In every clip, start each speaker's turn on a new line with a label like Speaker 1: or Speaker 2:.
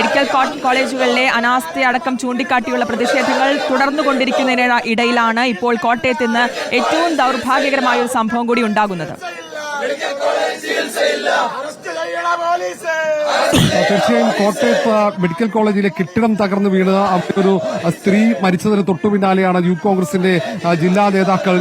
Speaker 1: Medical കോളേജുകളിലെ അനാസ്ഥ അടക്കം ചൂണ്ടിക്കാട്ടിയുള്ള പ്രതിഷേധങ്ങൾ തുടർന്നുകൊണ്ടിരിക്കുന്നതിന് ഇടയിലാണ് ഇപ്പോൾ കോട്ടയത്ത് നിന്ന് ഏറ്റവും ദൗർഭാഗ്യകരമായ ഒരു സംഭവം കൂടി ഉണ്ടാകുന്നത്.
Speaker 2: തീർച്ചയായും കോട്ടയത്ത് മെഡിക്കൽ കോളേജിലെ കെട്ടിടം തകർന്നു വീണ് ഒരു സ്ത്രീ മരിച്ചതിന് തൊട്ടു പിന്നാലെയാണ് യൂത്ത് കോൺഗ്രസിന്റെ ജില്ലാ നേതാക്കൾ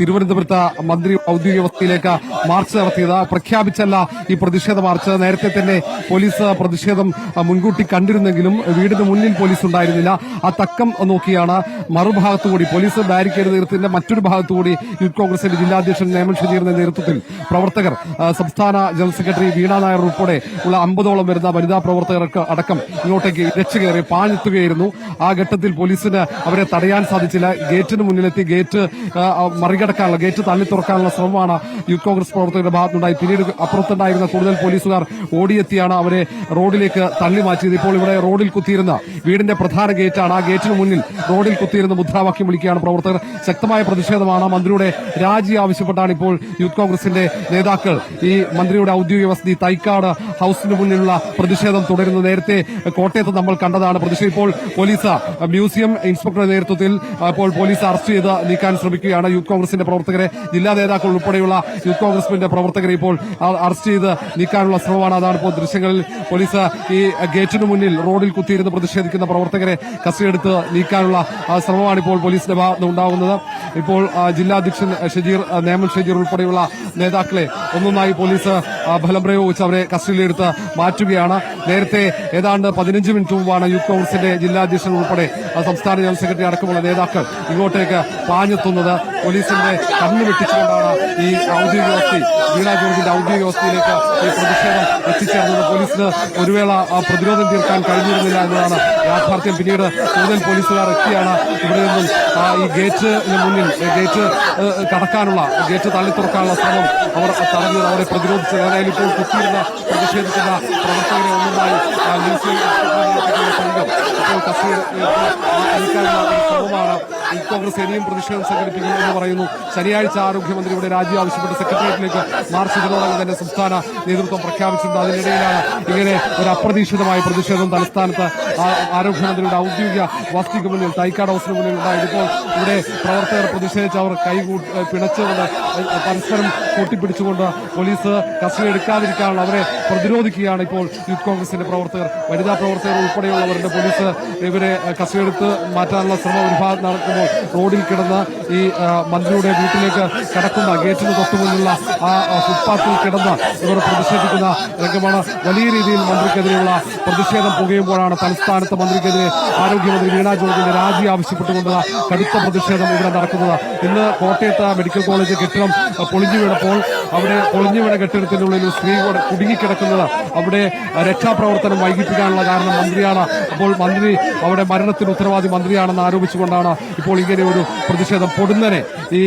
Speaker 2: തിരുവനന്തപുരത്ത് മന്ത്രി ഔദ്യോഗിക വസതിയിലേക്ക് മാർച്ച് നടത്തിയത്. പ്രഖ്യാപിച്ചല്ല ഈ പ്രതിഷേധ മാർച്ച്. നേരത്തെ തന്നെ പോലീസ് പ്രതിഷേധം മുൻകൂട്ടി കണ്ടിരുന്നെങ്കിലും വീടിന് മുന്നിൽ പോലീസ് ഉണ്ടായിരുന്നില്ല. ആ തക്കം നോക്കിയാണ് മറുഭാഗത്തുകൂടി പോലീസ് ബാരിക്കേഡ് നേതൃത്വത്തിന്റെ മറ്റൊരു ഭാഗത്തുകൂടി യൂത്ത് കോൺഗ്രസിന്റെ ജില്ലാധ്യക്ഷൻ നേമൻ ഷജീറിന്റെ നേതൃത്വത്തിൽ പ്രവർത്തകർ സംസ്ഥാന ജനറൽ സെക്രട്ടറി വീണ നായർ ഉൾപ്പെടെ ഉള്ള അമ്പതോളം വരുന്ന വനിതാ പ്രവർത്തകർക്ക് അടക്കം ഇങ്ങോട്ടേക്ക് ഇരച്ചു കയറി പാഞ്ഞെത്തുകയായിരുന്നു. ആ ഘട്ടത്തിൽ പോലീസിന് അവരെ തടയാൻ സാധിച്ചില്ല. ഗേറ്റിന് മുന്നിലെത്തി ഗേറ്റ് മറികടക്കാനുള്ള ഗേറ്റ് തള്ളി തുറക്കാനുള്ള ശ്രമമാണ് യൂത്ത് കോൺഗ്രസ് പ്രവർത്തകരുടെ ഭാഗത്തുണ്ടായി. പിന്നീട് അപ്പുറത്തുണ്ടായിരുന്ന കൂടുതൽ പോലീസുകാർ ഓടിയെത്തിയാണ് അവരെ റോഡിലേക്ക് തള്ളി മാറ്റിയത്. ഇപ്പോൾ ഇവിടെ റോഡിൽ കുത്തിയിരുന്ന വീടിന്റെ പ്രധാന ഗേറ്റാണ്. ആ ഗേറ്റിന് മുന്നിൽ റോഡിൽ കുത്തിയിരുന്ന മുദ്രാവാക്യം വിളിക്കുകയാണ് പ്രവർത്തകർ. ശക്തമായ പ്രതിഷേധമാണ് മന്ത്രിയുടെ രാജി ആവശ്യപ്പെട്ടാണ് ഇപ്പോൾ യൂത്ത് കോൺഗ്രസിന്റെ നേതാക്കൾ ഈ മന്ത്രിയുടെ ഔദ്യോഗിക വസതി തൈക്കാട് ഹൌസിന് മുന്നിലുള്ള പ്രതിഷേധം തുടരുന്നു. നേരത്തെ കോട്ടയത്ത് നമ്മൾ കണ്ടതാണ് പ്രതിഷേധം. ഇപ്പോൾ പോലീസ് മ്യൂസിയം ഇൻസ്പെക്ടറുടെ നേതൃത്വത്തിൽ ഇപ്പോൾ പോലീസ് അറസ്റ്റ് ചെയ്ത് നീക്കാൻ ശ്രമിക്കുകയാണ് യൂത്ത് കോൺഗ്രസിന്റെ പ്രവർത്തകരെ. ജില്ലാ നേതാക്കൾ ഉൾപ്പെടെയുള്ള യൂത്ത് കോൺഗ്രസിന്റെ പ്രവർത്തകരെ ഇപ്പോൾ അറസ്റ്റ് ചെയ്ത് നീക്കാനുള്ള ശ്രമമാണ്. അതാണ് ഇപ്പോൾ ദൃശ്യങ്ങളിൽ പോലീസ് ഈ ഗേറ്റിന് മുന്നിൽ റോഡിൽ കുത്തിയിരുന്ന് പ്രതിഷേധിക്കുന്ന പ്രവർത്തകരെ കസ്റ്റഡിയെടുത്ത് നീക്കാനുള്ള ശ്രമമാണ് ഇപ്പോൾ പോലീസിന്റെ ഭാഗത്ത് ഉണ്ടാകുന്നത് ഇപ്പോൾ ജില്ലാധ്യക്ഷൻ ഷജീർ നേമൻ ഷജീർ ഉൾപ്പെടെയുള്ള നേതാക്കളെ ഒന്നൊന്നായി പോലീസ് ബലം പ്രയോഗിച്ച് അവരെ കസ്റ്റഡിയിലെടുത്ത് മാറ്റുകയാണ്. നേരത്തെ ഏതാണ്ട് പതിനഞ്ച് മിനിറ്റ് മുമ്പാണ് യൂത്ത് കോൺഗ്രസിന്റെ ജില്ലാ അധ്യക്ഷൻ ഉൾപ്പെടെ സംസ്ഥാന ജനറൽ സെക്രട്ടറി അടക്കമുള്ള നേതാക്കൾ ഇങ്ങോട്ടേക്ക് പാഞ്ഞെത്തുന്നത്. പോലീസിന്റെ കണ്ണു വെട്ടിച്ചുകൊണ്ടാണ് ഈ ഔദ്യോഗിക വസ്തി വീണ ജോർജിന്റെ ഔദ്യോഗിക വസ്തിയിലേക്ക് ഈ പ്രതിഷേധം എത്തിച്ചേർന്നത്. പോലീസിന് ഒരു വേള പ്രതിരോധം തീർക്കാൻ കഴിഞ്ഞിരുന്നില്ല എന്നതാണ് യാഥാർത്ഥ്യം. പിന്നീട് കൂടുതൽ പോലീസുകാർ എത്തിയാണ് ഇവിടെ നിന്നും. ഈ ഗേറ്റിന് മുന്നിൽ ഗേറ്റ് കടക്കാനുള്ള ഗേറ്റ് തള്ളി തുറക്കാനുള്ള ശ്രമം അവർ തടഞ്ഞത് അവരെ പ്രതിരോധിച്ചത്. ഏതായാലും ഇപ്പോൾ കുത്തിയിരുന്ന പ്രതിഷേധിക്കുന്ന പ്രവർത്തകരെ ഒന്നുമായി സംഘം ഇപ്പോൾ കസ്റ്റഡി ശ്രമമാണ് കോൺഗ്രസ് ഇനിയും പ്രതിഷേധം സംഘടിപ്പിക്കുമെന്ന് പറയുന്നു. ശനിയാഴ്ച ആരോഗ്യമന്ത്രി ഇവിടെ രാജി ആവശ്യപ്പെട്ട് സെക്രട്ടേറിയറ്റിലേക്ക് മാർച്ച് ഇതിനോടകം തന്നെ സംസ്ഥാന നേതൃത്വം പ്രഖ്യാപിച്ചിട്ടുണ്ട്. അതിനിടയിലാണ് ഇങ്ങനെ ഒരു അപ്രതീക്ഷിതമായ പ്രതിഷേധം തലസ്ഥാനത്ത് ആരോഗ്യമന്ത്രിയുടെ ഔദ്യോഗിക വസതിക്ക് മുന്നിൽ തൈക്കാട് ഹൗസിന് മുന്നിൽ ഉണ്ടായിരുന്നപ്പോൾ ഇവിടെ പ്രവർത്തകർ പ്രതിഷേധിച്ച് അവർ കൈ കൂട്ടി പിണച്ചുകൊണ്ട് പരസ്പരം കൂട്ടിപ്പിടിച്ചുകൊണ്ട് പോലീസ് കസ്റ്റഡി എടുക്കാതിരിക്കാനുള്ള അവരെ പ്രതിരോധിക്കുകയാണ് ഇപ്പോൾ യൂത്ത് കോൺഗ്രസിന്റെ പ്രവർത്തകർ. വനിതാ പ്രവർത്തകർ ഉൾപ്പെടെയുള്ളവരുടെ പോലീസ് ഇവരെ കസ്റ്റഡി എടുത്ത് മാറ്റാനുള്ള ശ്രമം ഒരു ഭാഗത്ത് നടക്കുമ്പോൾ റോഡിൽ കിടന്ന ഈ മന്ത്രിയുടെ വീട്ടിലേക്ക് കടക്കുന്ന ഗേറ്റിന് തൊട്ടുമുള്ള ആ ഫുട്പാത്തിൽ കിടന്ന് ഇവർ പ്രതിഷേധിക്കുന്ന രംഗമാണ്. വലിയ രീതിയിൽ മന്ത്രിക്കെതിരെയുള്ള പ്രതിഷേധം പുകയുമ്പോഴാണ് തലസ്ഥാനത്ത് മന്ത്രിക്കെതിരെ ആരോഗ്യമന്ത്രി വീണ ജോർജിന്റെ രാജി ആവശ്യപ്പെട്ടുകൊണ്ടുള്ള കടുത്ത പ്രതിഷേധം ഇവിടെ നടക്കുന്നത്. ഇന്ന് കോട്ടയത്ത് മെഡിക്കൽ കോളേജ് കെട്ടിടം പൊളിഞ്ഞു വീണപ്പോൾ അവിടെ പൊളിഞ്ഞു വീണ കെട്ടിടത്തിനുള്ളിൽ സ്ത്രീ കൂടെ കുടുങ്ങിക്കിടക്കുന്നത് അവിടെ രക്ഷാപ്രവർത്തനം വൈകിപ്പിക്കാനുള്ള കാരണം മന്ത്രിയാണ്. അപ്പോൾ മന്ത്രി അവിടെ മരണത്തിന് ഉത്തരവാദി മന്ത്രിയാണെന്ന് ആരോപിച്ചുകൊണ്ടാണ് ഇപ്പോൾ ഇങ്ങനെ ഒരു പ്രതിഷേധം. പൊടുന്നനെ ഈ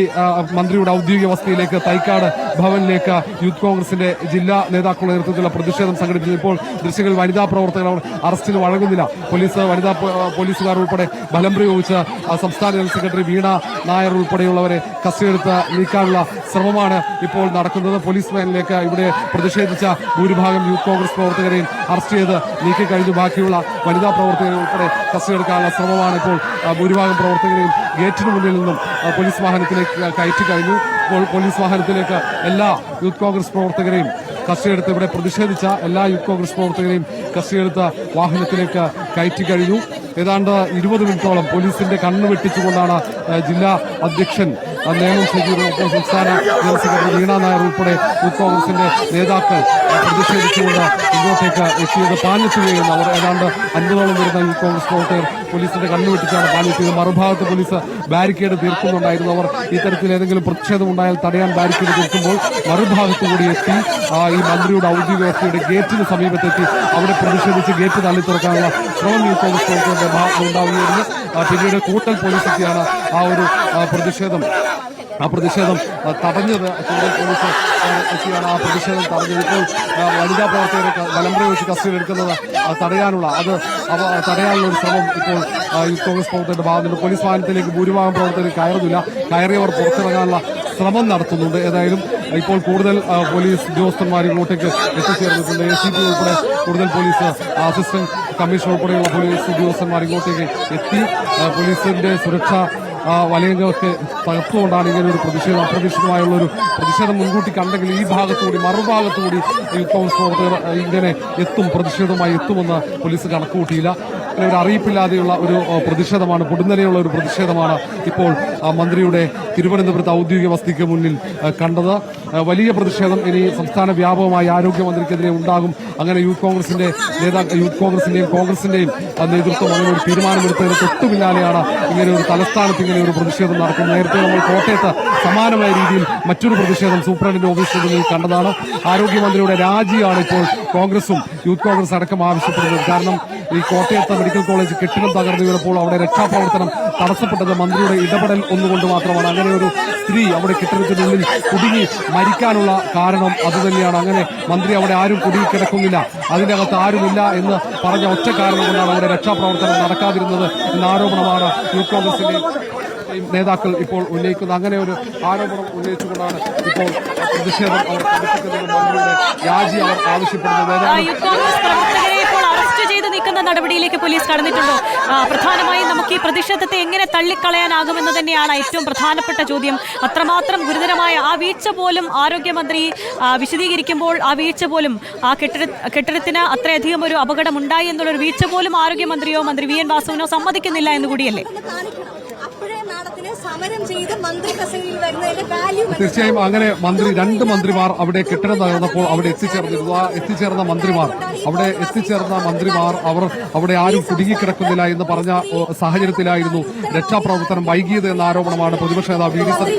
Speaker 2: മന്ത്രിയുടെ ഔദ്യോഗിക വസതിയിലേക്ക് തൈക്കാട് ഭവനിലേക്ക് യൂത്ത് കോൺഗ്രസിന്റെ ജില്ലാ നേതാക്കളുടെ നേതൃത്വത്തിലുള്ള പ്രതിഷേധം സംഘടിപ്പിച്ചത് ഇപ്പോൾ ദൃശ്യങ്ങളിൽ വനിതാ പ്രവർത്തകർ അറസ്റ്റിന് വഴങ്ങുന്നില്ല. പോലീസ് വനിതാ പോലീസുകാർ ഉൾപ്പെടെ ബലം പ്രയോഗിച്ച് സംസ്ഥാന ജനറൽ സെക്രട്ടറി വീണ നായർ ഉൾപ്പെടെയുള്ളവരെ കസ്റ്റഡിയെടുത്ത് നീക്കാനുള്ള ശ്രമമാണ് ഇപ്പോൾ നടക്കുന്നത്. പോലീസ് വാനിലേക്ക് ഇവിടെ പ്രതിഷേധിച്ച ഭൂരിഭാഗം യൂത്ത് കോൺഗ്രസ് പ്രവർത്തകരെയും അറസ്റ്റ് ചെയ്ത് നീക്കിക്കഴിഞ്ഞു ബാക്കിയുള്ള വനിതാ പ്രവർത്തകരെ ഉൾപ്പെടെ കസ്റ്റഡിയെടുക്കാനുള്ള ശ്രമമാണ് ഇപ്പോൾ ഭൂരിഭാഗം പ്രവർത്തകരെയും ഗേറ്റിന് മുന്നിൽ നിന്നും പോലീസ് വാഹനത്തിലേക്ക് കയറ്റി കഴിഞ്ഞു. ഇപ്പോൾ പോലീസ് വാഹനത്തിലേക്ക് എല്ലാ യൂത്ത് കോൺഗ്രസ് പ്രവർത്തകരെയും കസ്റ്റഡിയെടുത്ത് ഇവിടെ പ്രതിഷേധിച്ച എല്ലാ യൂത്ത് കോൺഗ്രസ് പ്രവർത്തകരെയും കസ്റ്റഡിയെടുത്ത വാഹനത്തിലേക്ക് കയറ്റി കഴിഞ്ഞു. ഏതാണ്ട് ഇരുപത് മിനിറ്റോളം പോലീസിന്റെ കണ്ണ് വെട്ടിച്ചുകൊണ്ടാണ് ജില്ലാ അധ്യക്ഷൻ സജീറും ഒപ്പം സംസ്ഥാന ജനറൽ സെക്രട്ടറി വീണ നായർ ഉൾപ്പെടെ കോൺഗ്രസിന്റെ നേതാക്കൾ പ്രതിഷേധിച്ചുകൊണ്ട് ഇങ്ങോട്ടേക്ക് എത്തിയത് പാഞ്ഞെത്തുകയും അവർ ഏതാണ്ട് അൻപതോളം വരുന്ന യൂത്ത് കോൺഗ്രസ് പ്രവർത്തകർ പോലീസിന്റെ കണ്ണുവെട്ടിച്ചാണ് പാഞ്ഞെത്തിയത് മറുഭാഗത്ത് പോലീസ് ബാരിക്കേഡ് തീർക്കുന്നുണ്ടായിരുന്നു. അവർ ഇത്തരത്തിൽ ഏതെങ്കിലും പ്രതിഷേധം ഉണ്ടായാൽ തടയാൻ ബാരിക്കേഡ് തീർക്കുമ്പോൾ മറുഭാഗത്ത് കൂടി എത്തി. ഈ മന്ത്രിയുടെ ഔദ്യോഗിക വ്യവസ്ഥയുടെ ഗേറ്റിന് സമീപത്തെത്തി. അവിടെ പ്രതിഷേധിച്ച് ഗേറ്റ് തള്ളി തുറക്കാനുള്ള ശ്രമം യൂത്ത് കോൺഗ്രസ് പ്രവർത്തകരുടെ ഭാഗത്തുണ്ടാവുകയായിരുന്നു പിന്നീട് കൂട്ടൽ പോലീസ് എത്തിയാണ് ആ ഒരു പ്രതിഷേധം. ആ പ്രതിഷേധം തടഞ്ഞത് കൂടുതൽ പോലീസ് എത്തിയാണ്. ആ പ്രതിഷേധം തടഞ്ഞത് ഇപ്പോൾ വനിതാ പ്രവർത്തകരെ വലം പ്രയോഗിച്ച് കസ്റ്റഡി എടുക്കുന്നത് തടയാനുള്ള അത് തടയാനുള്ള ഒരു ശ്രമം ഇപ്പോൾ കോൺഗ്രസ് പ്രവർത്തകരുടെ ഭാഗത്തുണ്ട്. പോലീസ് വാഹനത്തിലേക്ക് ഭൂരിഭാഗം പ്രവർത്തകർ കയറുന്നില്ല. കയറിയവർ പുറത്തിറങ്ങാനുള്ള ശ്രമം നടത്തുന്നുണ്ട്. ഏതായാലും ഇപ്പോൾ കൂടുതൽ പോലീസ് ഉദ്യോഗസ്ഥന്മാർ ഇങ്ങോട്ടേക്ക് എത്തിച്ചേർന്നിട്ടുണ്ട്. എ സി പി ഉൾപ്പെടെ കൂടുതൽ പോലീസ് അസിസ്റ്റന്റ് കമ്മീഷണർ ഉൾപ്പെടെയുള്ള പോലീസ് ഉദ്യോഗസ്ഥന്മാർ ഇങ്ങോട്ടേക്ക് എത്തി. പോലീസിന്റെ സുരക്ഷ വലയങ്ങൾക്ക് തകർത്തുകൊണ്ടാണ് ഇങ്ങനെ ഒരു പ്രതിഷേധം അപ്രതീക്ഷിതമായുള്ള ഒരു പ്രതിഷേധം മുൻകൂട്ടി കണ്ടെങ്കിൽ ഈ ഭാഗത്തുകൂടി മറുഭാഗത്തുകൂടി യൂത്ത് കോൺഗ്രസ് പ്രവർത്തകർ ഇങ്ങനെ എത്തും പ്രതിഷേധവുമായി എത്തുമെന്ന് പോലീസ് കണക്കുകൂട്ടിയില്ല. അങ്ങനെ ഒരു അറിയിപ്പില്ലാതെയുള്ള ഒരു പ്രതിഷേധമാണ് പൊടുന്നനെയുള്ള ഒരു പ്രതിഷേധമാണ് ഇപ്പോൾ മന്ത്രിയുടെ തിരുവനന്തപുരത്ത് ഔദ്യോഗിക വസതിക്ക് മുന്നിൽ കണ്ടത്. വലിയ പ്രതിഷേധം ഇനി സംസ്ഥാന വ്യാപകമായി ആരോഗ്യമന്ത്രിക്കെതിരെ ഉണ്ടാകും. അങ്ങനെ യൂത്ത് കോൺഗ്രസിന്റെ നേതാക്കൾ യൂത്ത് കോൺഗ്രസിന്റെയും കോൺഗ്രസിന്റെയും നേതൃത്വം അങ്ങനെ ഒരു തീരുമാനമെടുത്തതിന് തൊട്ടു പിന്നാലെയാണ് ഇങ്ങനെ ഒരു തലസ്ഥാനത്ത് ഇങ്ങനെ ഒരു പ്രതിഷേധം നടക്കുന്നത്. നേരത്തെ നമ്മൾ കോട്ടയത്ത് സമാനമായ രീതിയിൽ മറ്റൊരു പ്രതിഷേധം സൂപ്രണ്ടിന്റെ ഓഫീസിൽ കണ്ടതാണ്. ആരോഗ്യമന്ത്രിയുടെ രാജിയാണ് ഇപ്പോൾ കോൺഗ്രസും യൂത്ത് കോൺഗ്രസ് അടക്കം ആവശ്യപ്പെടുന്നത്. കാരണം ഈ കോട്ടയത്ത് മെഡിക്കൽ കോളേജ് കെട്ടിടം തകർന്നു വീണപ്പോൾ അവിടെ രക്ഷാപ്രവർത്തനം തടസ്സപ്പെട്ടത് മന്ത്രിയുടെ ഇടപെടൽ ഒന്നുകൊണ്ട് മാത്രമാണ്. അങ്ങനെ ഒരു സ്ത്രീ അവിടെ കെട്ടിടത്തിനുള്ളിൽ കുടുങ്ങി മരിക്കാനുള്ള കാരണം അതുതന്നെയാണ്. അങ്ങനെ മന്ത്രി അവിടെ ആരും കുടുങ്ങി കിടക്കുന്നില്ല. അതിനകത്ത് ആരുമില്ല എന്ന് പറഞ്ഞ ഒറ്റ കാരണം കൊണ്ടാണ് അവിടെ രക്ഷാപ്രവർത്തനം നടക്കാതിരുന്നത് എന്ന ആരോപണമാണ് യൂത്ത് കോൺഗ്രസിന്റെ നേതാക്കൾ ഇപ്പോൾ ഉന്നയിക്കുന്നത്. അങ്ങനെ ഒരു ആരോപണം ഉന്നയിച്ചുകൊണ്ടാണ് ഇപ്പോൾ പ്രതിഷേധം അവർ രാജി അവർ ആവശ്യപ്പെടുന്നത്.
Speaker 3: അറസ്റ്റ് ചെയ്ത് നീക്കുന്ന നടപടിയിലേക്ക് പോലീസ് കടന്നിട്ടുണ്ടോ? പ്രധാനമായും നമുക്ക് ഈ പ്രതിഷേധത്തെ എങ്ങനെ തള്ളിക്കളയാനാകുമെന്ന് തന്നെയാണ് ഏറ്റവും പ്രധാനപ്പെട്ട ചോദ്യം. അത്രമാത്രം ഗുരുതരമായ ആ വീഴ്ച പോലും ആരോഗ്യമന്ത്രി വിശദീകരിക്കുമ്പോൾ ആ വീഴ്ച പോലും ആ കെട്ടിട കെട്ടിടത്തിന് അത്രയധികം ഒരു അപകടം ഉണ്ടായി എന്നുള്ളൊരു വീഴ്ച പോലും ആരോഗ്യമന്ത്രിയോ മന്ത്രി വി എൻ വാസുവിനോ സമ്മതിക്കുന്നില്ല എന്ന് കൂടിയല്ലേ?
Speaker 4: സമരം ചെയ്ത് മന്ത്രി കസേരയിൽ വരുന്നതിന്റെ വാല്യൂ
Speaker 2: തീർച്ചയായും അങ്ങനെ മന്ത്രി രണ്ട് മന്ത്രിമാർ അവിടെ കെട്ടിടം തകർന്നപ്പോൾ അവിടെ എത്തിച്ചേർന്നിരുന്നു ആ എത്തിച്ചേർന്ന മന്ത്രിമാർ. അവിടെ എത്തിച്ചേർന്ന മന്ത്രിമാർ അവർ അവിടെ ആരും കുടുങ്ങിക്കിടക്കുന്നില്ല എന്ന് പറഞ്ഞ സാഹചര്യത്തിലായിരുന്നു. രക്ഷാപ്രവർത്തനം വൈകിയത് എന്ന ആരോപണമാണ് പ്രതിപക്ഷ നേതാവ് വി ഡി
Speaker 4: മന്ത്രി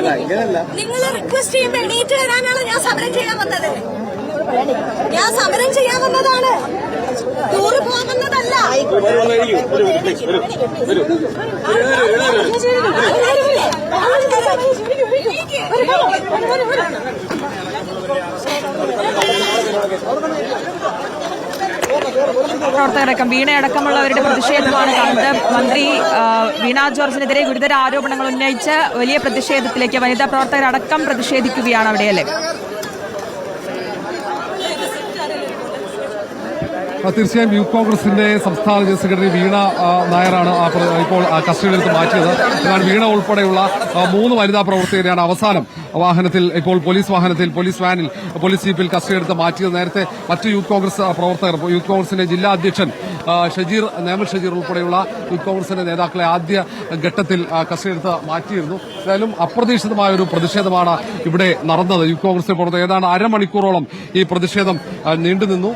Speaker 4: ഒരു ഒരു ഒരു നിങ്ങൾ റിക്വസ്റ്റ് ചെയ്യുമ്പോൾ എണീറ്റ് വരാനാണ് ഞാൻ സമരം ചെയ്യാൻ വന്നത്. ഞാൻ സമരം ചെയ്യാൻ വന്നതാണ്. ടൂറ് പോകുന്നതല്ല വന്നതല്ല.
Speaker 1: പ്രവർത്തകരടക്കം വീണയടക്കമുള്ളവരുടെ പ്രതിഷേധമാണ് കാണുന്നത് മന്ത്രി വീണ ജോർജിനെതിരെ ഗുരുതര ആരോപണങ്ങൾ ഉന്നയിച്ച് വലിയ പ്രതിഷേധത്തിലേക്ക് വനിതാ പ്രവർത്തകരടക്കം പ്രതിഷേധിക്കുകയാണ് അവിടെയല്ലേ?
Speaker 2: തീർച്ചയായും യൂത്ത് കോൺഗ്രസിന്റെ സംസ്ഥാന ജനറൽ സെക്രട്ടറി വീണ നായരാണ് ഇപ്പോൾ കസ്റ്റഡിയിൽ മാറ്റിയത്. എന്നാൽ വീണ ഉൾപ്പെടെയുള്ള മൂന്ന് വനിതാ പ്രവർത്തകരെയാണ് അവസാനം വാഹനത്തിൽ ഇപ്പോൾ പോലീസ് വാഹനത്തിൽ പോലീസ് വാനിൽ പോലീസ് ജീപ്പിൽ കസ്റ്റഡിയെടുത്ത് മാറ്റിയത്. നേരത്തെ മറ്റ് യൂത്ത് കോൺഗ്രസ് പ്രവർത്തകർ യൂത്ത് കോൺഗ്രസിന്റെ ജില്ലാ അധ്യക്ഷൻ ഷജീർ നേമൽ ഷജീർ ഉൾപ്പെടെയുള്ള യൂത്ത് കോൺഗ്രസിന്റെ നേതാക്കളെ ആദ്യ ഘട്ടത്തിൽ കസ്റ്റഡിയെടുത്ത് മാറ്റിയിരുന്നു. എന്തായാലും അപ്രതീക്ഷിതമായ ഒരു പ്രതിഷേധമാണ് ഇവിടെ നടന്നത്. യൂത്ത് കോൺഗ്രസിനെ പുറത്ത് ഏതാണ്ട് അരമണിക്കൂറോളം ഈ പ്രതിഷേധം നീണ്ടുനിന്നു.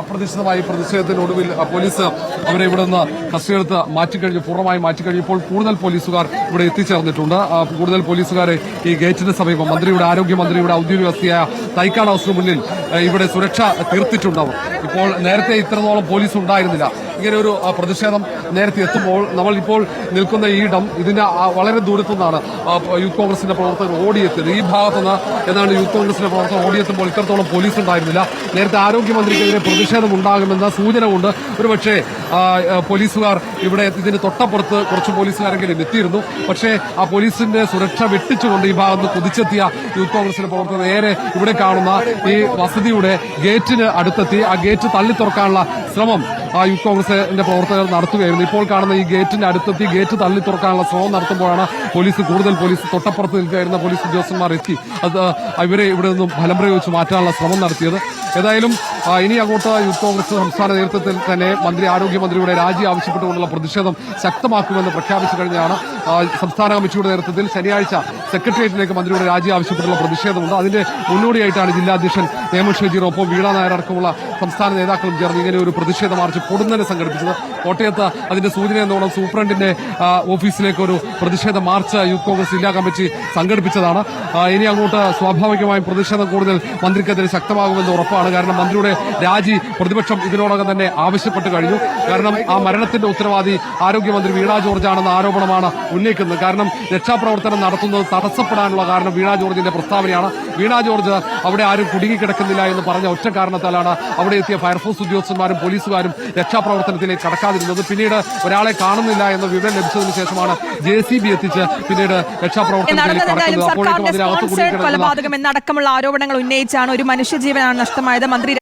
Speaker 2: അപ്രതീക്ഷിതമായ പ്രതിഷേധത്തിനൊടുവിൽ പോലീസ് അവരെ ഇവിടെ നിന്ന് കസ്റ്റഡിയെടുത്ത് മാറ്റിക്കഴിഞ്ഞു പൂർണമായി മാറ്റിക്കഴിഞ്ഞു. ഇപ്പോൾ കൂടുതൽ പോലീസുകാർ ഇവിടെ എത്തിച്ചേർന്നിട്ടുണ്ട്. കൂടുതൽ പോലീസുകാരെ ഈ ഗേറ്റിന് സമീപം മന്ത്രിയുടെ ആരോഗ്യമന്ത്രിയുടെ ഔദ്യോഗിക വ്യക്തിയായ തൈക്കാട് ഹൗസിന് മുന്നിൽ ഇവിടെ സുരക്ഷ തീർത്തിട്ടുണ്ടാവും. ഇപ്പോൾ നേരത്തെ ഇത്രത്തോളം പോലീസ് ഉണ്ടായിരുന്നില്ല ഇങ്ങനെ ഒരു പ്രതിഷേധം നേരത്തെ എത്തുമ്പോൾ നമ്മളിപ്പോൾ നിൽക്കുന്ന ഈ ഇടം ഇതിന്റെ വളരെ ദൂരത്തു നിന്നാണ് യൂത്ത് കോൺഗ്രസിന്റെ പ്രവർത്തകർ ഓടിയെത്തിയത് ഈ ഭാഗത്തുനിന്ന് എന്നാണ് യൂത്ത് കോൺഗ്രസിന്റെ പ്രവർത്തകർ ഓടിയെത്തുമ്പോൾ ഇത്രത്തോളം പോലീസ് ഉണ്ടായിരുന്നില്ല. നേരത്തെ ആരോഗ്യമന്ത്രിക്കെതിരെ പ്രതിഷേധം ഉണ്ടാകുമെന്ന സൂചന കൊണ്ട് ഒരുപക്ഷെ പോലീസുകാർ ഇവിടെ ഇതിന് തൊട്ടപ്പുറത്ത് കുറച്ച് പോലീസുകാരെങ്കിലും എത്തിയിരുന്നു. പക്ഷേ ആ പോലീസിന്റെ സുരക്ഷ വെട്ടിച്ചുകൊണ്ട് ഈ ഭാഗത്ത് കുതിച്ചെത്തിയ യൂത്ത് കോൺഗ്രസിന്റെ പ്രവർത്തകർ നേരെ ഇവിടെ കാണുന്ന ഈ വസതിയുടെ ഗേറ്റിന് അടുത്തെത്തി. ആ ഗേറ്റ് തള്ളി തുറക്കാനുള്ള ശ്രമം ആ യൂത്ത് കോൺഗ്രസിന്റെ പ്രവർത്തകർ നടത്തുകയായിരുന്നു. ഇപ്പോൾ കാണുന്ന ഈ ഗേറ്റിന്റെ അടുത്തെത്തി ഗേറ്റ് തള്ളി തുറക്കാനുള്ള ശ്രമം നടത്തുമ്പോഴാണ് പോലീസ് കൂടുതൽ പോലീസ് തൊട്ടപ്പുറത്ത് നിൽക്കുകയായിരുന്ന പോലീസ് ഉദ്യോഗസ്ഥന്മാർ എത്തി. അത് ഇവരെ ഇവിടെ നിന്നും ഫലം പ്രയോഗിച്ച് മാറ്റാനുള്ള ശ്രമം നടത്തിയത്. ഏതായാലും ഇനി അങ്ങോട്ട് യൂത്ത് കോൺഗ്രസ് സംസ്ഥാന നേതൃത്വത്തിൽ തന്നെ മന്ത്രി ആരോഗ്യമന്ത്രിയുടെ രാജി ആവശ്യപ്പെട്ടുകൊണ്ടുള്ള പ്രതിഷേധം ശക്തമാക്കുമെന്ന് പ്രഖ്യാപിച്ചു കഴിഞ്ഞാണ്. സംസ്ഥാന കമ്മിറ്റിയുടെ നേതൃത്വത്തിൽ ശനിയാഴ്ച സെക്രട്ടേറിയറ്റിലേക്ക് മന്ത്രിയുടെ രാജി ആവശ്യപ്പെട്ടുള്ള പ്രതിഷേധമുണ്ട്. അതിന്റെ മുന്നോടിയായിട്ടാണ് ജില്ലാ അധ്യക്ഷൻ ഷെജീറൊപ്പം വീണ നായർ അടക്കമുള്ള സംസ്ഥാന നേതാക്കളും ചേർന്ന് ഇങ്ങനെ ഒരു പ്രതിഷേധ മാർച്ച് പൊടുന്നനെ സംഘടിപ്പിച്ചത്. കോട്ടയത്ത് അതിന്റെ സൂചന എന്നോണം സൂപ്രണ്ടിന്റെ ഓഫീസിലേക്ക് ഒരു പ്രതിഷേധ മാർച്ച് യൂത്ത് കോൺഗ്രസ് ജില്ലാ കമ്മിറ്റി സംഘടിപ്പിച്ചതാണ്. ഇനി അങ്ങോട്ട് സ്വാഭാവികമായും പ്രതിഷേധം കൂടുതൽ മന്ത്രിക്കെതിരെ ശക്തമാകുമെന്ന് ഉറപ്പാണ്. കാരണം മന്ത്രിയുടെ രാജി പ്രതിപക്ഷം ഇതിനോടകം തന്നെ ആവശ്യപ്പെട്ട് കഴിഞ്ഞു. കാരണം ആ മരണത്തിന്റെ ഉത്തരവാദി ആരോഗ്യമന്ത്രി വീണ ജോർജ് ആണെന്ന ആരോപണമാണ് ഉന്നയിക്കുന്നത്. കാരണം രക്ഷാപ്രവർത്തനം നടത്തുന്നത് തടസ്സപ്പെടാനുള്ള കാരണം വീണ ജോർജിന്റെ പ്രസ്താവനയാണ്. വീണ ജോർജ് അവിടെ ആരും കുടുങ്ങിക്കിടക്കുന്നില്ല എന്ന് പറഞ്ഞ ഒറ്റ കാരണത്താലാണ് അവിടെ എത്തിയ ഫയർഫോഴ്സ് ഉദ്യോഗസ്ഥന്മാരും പോലീസുകാരും രക്ഷാപ്രവർത്തനത്തിലേക്ക് കടക്കാതിരുന്നത്. പിന്നീട് ഒരാളെ കാണുന്നില്ല എന്ന വിവരം ലഭിച്ചതിന് ശേഷമാണ് ജെ സി ബി എത്തിച്ച് പിന്നീട് രക്ഷാപ്രവർത്തനത്തിലേക്ക് കടക്കുന്നത്. അപ്പോഴേക്കും
Speaker 1: സർക്കാരിന്റെ
Speaker 2: അതിനകത്ത് കുടുങ്ങിക്കിടക്കുന്ന
Speaker 1: കൊലപാതകം എന്നടക്കമുള്ള ആരോപണങ്ങൾ ഉന്നയിച്ചാണ് ഒരു മനുഷ്യജീവനാണ് നഷ്ടമായത്. മന്ത്രി